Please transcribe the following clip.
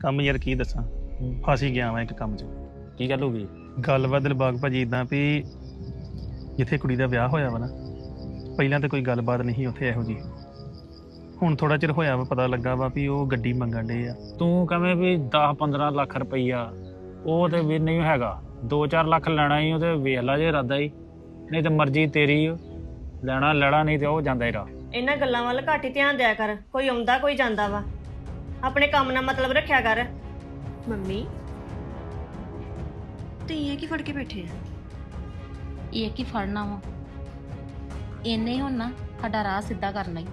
ਕੰਮ ਯਾਰ ਕੀ ਦੱਸਾਂ? ਫਸ ਹੀ ਗਿਆ ਵਾਂ ਇੱਕ ਕੰਮ 'ਚ। ਕੀ ਗੱਲ ਹੋ ਗਈ? ਗੱਲ ਵਾ ਦਿਲਬਾਗ ਭਾਜੀ ਇਦਾਂ ਵੀ ਜਿੱਥੇ ਕੁੜੀ ਦਾ ਵਿਆਹ ਹੋਇਆ ਵਾ ਨਾ ਪਹਿਲਾਂ ਤਾਂ ਕੋਈ ਗੱਲਬਾਤ ਨਹੀਂ ਉੱਥੇ ਇਹੋ ਜੀ ਹੁਣ ਥੋੜਾ ਚਿਰ ਹੋਇਆ ਵਾ ਪਤਾ ਲੱਗਾ ਵਾ ਵੀ ਉਹ ਗੱਡੀ ਮੰਗਣ ਡੇ ਆ। ਤੂੰ ਕਵੇਂ ਵੀ 10 15 ਲੱਖ ਰੁਪਈਆ ਉਹ ਤੇ ਵੀ ਨਹੀਂ ਹੈਗਾ। 2-4 ਲੱਖ ਲੈਣਾ ਹੀ ਉਹ ਤੇ ਵੇਖ ਲਾ ਜੇ ਇਰਾਦਾ ਹੀ। ਨਹੀਂ ਤੇ ਮਰਜ਼ੀ ਤੇਰੀ ਓ। ਲੈਣਾ ਲੈਣਾ ਨਹੀਂ ਤੇ ਉਹ ਜਾਂਦਾ ਹੀ ਰਾ ਇਹਨਾਂ ਗੱਲਾਂ ਵੱਲ ਘੱਟ ਹੀ ਧਿਆਨ ਦਿਆ ਕਰ ਕੋਈ ਆਉਂਦਾ ਕੋਈ ਜਾਂਦਾ ਵਾ। ਆਪਣੇ ਕੰਮ ਨਾਲ ਮਤਲਬ ਰੱਖਿਆ ਕਰ। ਮੰਮੀ ਤੇ ਇਹ ਕੀ ਫੜ ਕੇ ਬੈਠੇ ਆ? ਇਹ ਕੀ ਫੜਨਾ ਵਾ? ਇੰਨੇ ਹੁਣ ਨਾ ਸਾਡਾ ਰਾਹ ਸਿੱਧਾ ਕਰਨਾ ਹੀ